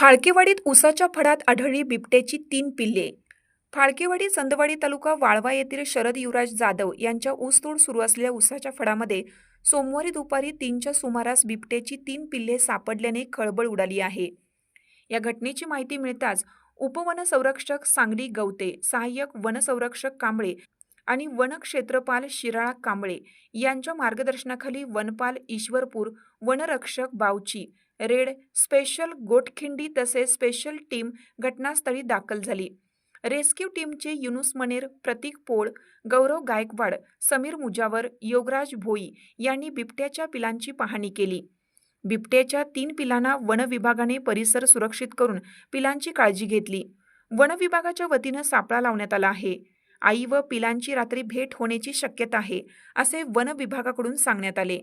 फाळकेवाडीत उसाच्या फडात आढळली बिबट्याची तीन पिल्ले. फाळकेवाडी चंदवाडी तालुका वाळवा येथील शरद युवराज जाधव यांच्या ऊसतोड सुरू असलेल्या उसाच्या फडामध्ये सोमवारी दुपारी तीनच्या सुमारास बिबट्याची तीन पिल्ले सापडल्याने खळबळ उडाली आहे. या घटनेची माहिती मिळताच उपवनसंरक्षक सांगली गवते सहाय्यक वनसंरक्षक कांबळे आणि वनक्षेत्रपाल शिराळा कांबळे यांच्या मार्गदर्शनाखाली वनपाल ईश्वरपूर वनरक्षक बावची रेड स्पेशल गोटखिंडी तसेच स्पेशल टीम घटनास्थळी दाखल झाली. रेस्क्यू टीमचे युनुस मनेर प्रतीक पोळ गौरव गायकवाड समीर मुजावर योगराज भोई यांनी बिबट्याच्या पिलांची पाहणी केली. बिबट्याच्या तीन पिलांना वन विभागाने परिसर सुरक्षित करून पिलांची काळजी घेतली. वन विभागाच्या वतीनं सापळा लावण्यात आला आहे. आई व पिलांची रात्री भेट होण्याची शक्यता आहे असे वन विभागाकडून सांगण्यात आले.